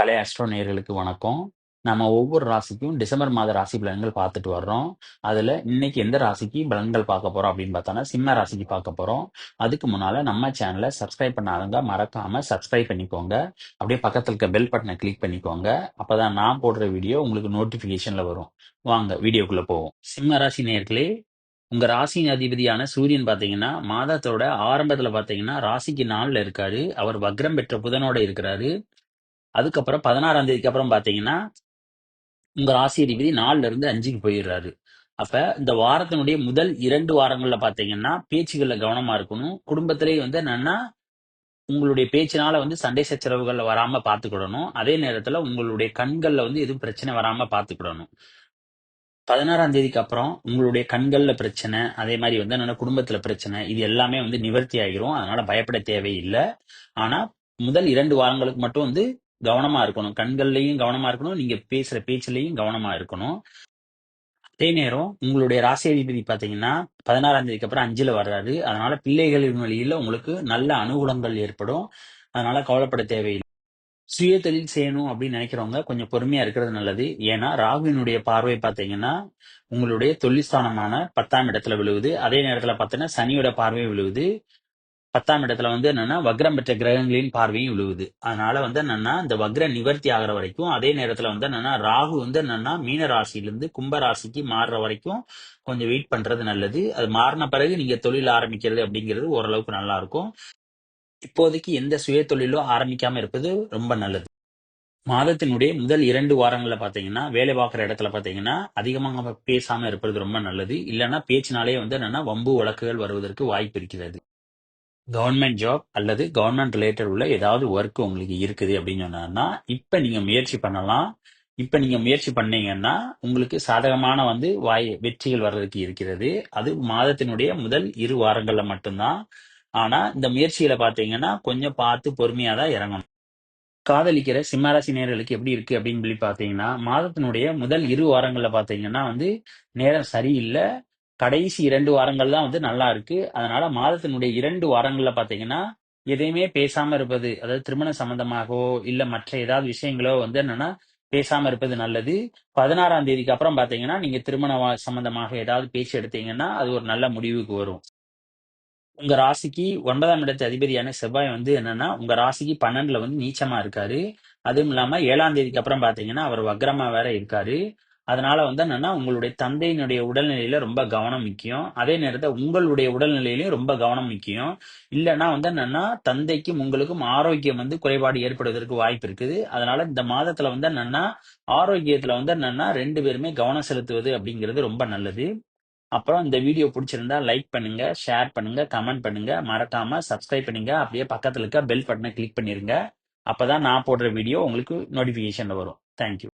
கலை astro நேயர்களுக்கு வணக்கம். நம்ம ஒவ்வொரு ராசிக்கும் டிசம்பர் மாத ராசி பலன்கள் பார்த்துட்டு வர்றோம். அதுல இன்னைக்கு எந்த ராசிக்கு பலன்கள் பார்க்க போறோம் அப்படின்னு பார்த்தோம்னா, சிம்ம ராசிக்கு பார்க்க போறோம். அதுக்கு முன்னால நம்ம சேனலை சப்ஸ்கிரைப் பண்ணாதவங்க மறக்காம சப்ஸ்கிரைப் பண்ணிக்கோங்க. அப்படியே பக்கத்துல இருக்க பெல் பட்டனை கிளிக் பண்ணிக்கோங்க. அப்பதான் நான் போடுற வீடியோ உங்களுக்கு நோட்டிபிகேஷன்ல வரும். வாங்க வீடியோக்குள்ள போவோம். சிம்ம ராசி நேர்களே உங்க ராசியின் அதிபதியான சூரியன் பாத்தீங்கன்னா மாதத்தோட ஆரம்பத்துல பாத்தீங்கன்னா ராசிக்கு நாளில் இருக்காரு அவர் வக்ரம் பெற்ற புதனோட இருக்கிறாரு அதுக்கப்புறம் பதினாறாம் தேதிக்கு அப்புறம் பார்த்தீங்கன்னா உங்க ராசி அதிபதி நாலுல இருந்து அஞ்சுக்கு போயிடுறாரு. அப்ப இந்த வாரத்தினுடைய முதல் இரண்டு வாரங்கள்ல பாத்தீங்கன்னா பேச்சுகள்ல கவனமா இருக்கணும். குடும்பத்திலேயே வந்து என்னன்னா உங்களுடைய பேச்சினால வந்து சண்டை சச்சரவுகள்ல வராம பாத்துக்கிடணும். அதே நேரத்துல உங்களுடைய கண்கள்ல வந்து எதுவும் பிரச்சனை வராம பாத்துக்கிடணும். பதினாறாம் தேதிக்கு அப்புறம் உங்களுடைய கண்கள்ல பிரச்சனை அதே மாதிரி வந்து என்னன்னா குடும்பத்துல பிரச்சனை இது எல்லாமே வந்து நிவர்த்தி ஆகிரும். அதனால பயப்பட தேவையில்லை. ஆனா முதல் இரண்டு வாரங்களுக்கு மட்டும் வந்து கவனமா இருக்கணும். கண்கள்லயும் கவனமா இருக்கணும். நீங்க பேசுற பேச்சுலயும் கவனமா இருக்கணும். அதே நேரம் உங்களுடைய ராசியாதிபதி பாத்தீங்கன்னா பதினாறாம் தேதிக்கு அப்புறம் அஞ்சுல வர்றாரு. அதனால பிள்ளைகளின் வழியில உங்களுக்கு நல்ல அனுகூலங்கள் ஏற்படும். அதனால கவலைப்பட தேவையில்லை. சுய தொழில் செய்யணும் அப்படின்னு நினைக்கிறவங்க கொஞ்சம் பொறுமையா இருக்கிறது நல்லது. ஏன்னா ராகுவினுடைய பார்வை பாத்தீங்கன்னா உங்களுடைய தொழில் ஸ்தானமான பத்தாம் இடத்துல விழுவுது. அதே நேரத்துல பாத்தீங்கன்னா சனியோட பார்வை விழுவுது. பத்தாம் இடத்துல வந்து என்னன்னா வக்ரம் பெற்ற கிரகங்களின் பார்வையும் விழுவுது. அதனால வந்து என்னன்னா இந்த வக்ர நிவர்த்தி ஆகிற வரைக்கும் அதே நேரத்துல வந்து என்னன்னா ராகு வந்து என்னன்னா மீன ராசியிலிருந்து கும்ப ராசிக்கு மாறுற வரைக்கும் கொஞ்சம் வெயிட் பண்றது நல்லது. அது மாறின பிறகு நீங்க தொழில் ஆரம்பிக்கிறது அப்படிங்கிறது ஓரளவுக்கு நல்லா இருக்கும் இப்போதைக்கு எந்த சுய தொழிலும் ஆரம்பிக்காம இருப்பது ரொம்ப நல்லது. மாதத்தினுடைய முதல் இரண்டு வாரங்கள்ல பாத்தீங்கன்னா வேலை பார்க்குற இடத்துல பாத்தீங்கன்னா அதிகமாக பேசாம இருப்பது ரொம்ப நல்லது. இல்லைன்னா பேச்சினாலே வந்து என்னன்னா வம்பு வழக்குகள் வருவதற்கு வாய்ப்பு இருக்கிறது. கவர்மெண்ட் ஜாப் அல்லது கவர்மெண்ட் ரிலேட்டட் உள்ள ஏதாவது ஒர்க் உங்களுக்கு இருக்குது அப்படின்னு சொன்னாங்கன்னா இப்ப நீங்க முயற்சி பண்ணலாம். இப்ப நீங்க முயற்சி பண்ணீங்கன்னா உங்களுக்கு சாதகமான வந்து வாய் வெற்றிகள் வர்றதுக்கு இருக்கிறது. அது மாதத்தினுடைய முதல் இரு வாரங்கள்ல மட்டும்தான். ஆனா இந்த முயற்சிகளை பாத்தீங்கன்னா கொஞ்சம் பார்த்து பொறுமையா தான் இறங்கணும். காதலிக்கிற சிம்மராசி நேர்களுக்கு எப்படி இருக்கு அப்படின்னு சொல்லி பாத்தீங்கன்னா மாதத்தினுடைய முதல் இரு வாரங்கள்ல பாத்தீங்கன்னா வந்து நேரம் சரியில்லை. கடைசி இரண்டு வாரங்கள் தான் வந்து நல்லா இருக்கு. அதனால மாதத்தினுடைய இரண்டு வாரங்கள்ல பாத்தீங்கன்னா எதையுமே பேசாம இருப்பது அதாவது திருமண சம்பந்தமாகவோ இல்ல மற்ற ஏதாவது விஷயங்களோ வந்து என்னன்னா பேசாம இருப்பது நல்லது. பதினாறாம் தேதிக்கு அப்புறம் பாத்தீங்கன்னா நீங்க திருமண வா- சம்பந்தமாக ஏதாவது பேச்சு எடுத்தீங்கன்னா அது ஒரு நல்ல முடிவுக்கு வரும். உங்க ராசிக்கு ஒன்பதாம் இடத்து அதிபதியான செவ்வாய் வந்து என்னன்னா உங்க ராசிக்கு பன்னெண்டுல வந்து நீச்சமா இருக்காரு. அதுவும் இல்லாம ஏழாம் தேதிக்கு அப்புறம் பாத்தீங்கன்னா அவர் வக்ரமா வேற இருக்காரு. அதனால வந்து என்னன்னா உங்களுடைய தந்தையினுடைய உடல்நிலையில ரொம்ப கவனம் முக்கியம். அதே நேரத்தில் உங்களுடைய உடல்நிலையிலையும் ரொம்ப கவனம் முக்கியம். இல்லைன்னா வந்து என்னன்னா தந்தைக்கும் உங்களுக்கும் ஆரோக்கியம் வந்து குறைபாடு ஏற்படுவதற்கு வாய்ப்பு இருக்குது. அதனால இந்த மாதத்துல வந்து என்னன்னா ஆரோக்கியத்துல வந்து என்னன்னா ரெண்டு பேருமே கவனம் செலுத்துவது அப்படிங்கிறது ரொம்ப நல்லது. அப்புறம் இந்த வீடியோ பிடிச்சிருந்தா லைக் பண்ணுங்க ஷேர் பண்ணுங்க கமெண்ட் பண்ணுங்க. மறக்காம சப்ஸ்கிரைப் பண்ணுங்க. அப்படியே பக்கத்துல இருக்க பெல் பட்டனை கிளிக் பண்ணிருங்க. அப்பதான் நான் போடுற வீடியோ உங்களுக்கு நோட்டிபிகேஷன்ல வரும். தேங்க்யூ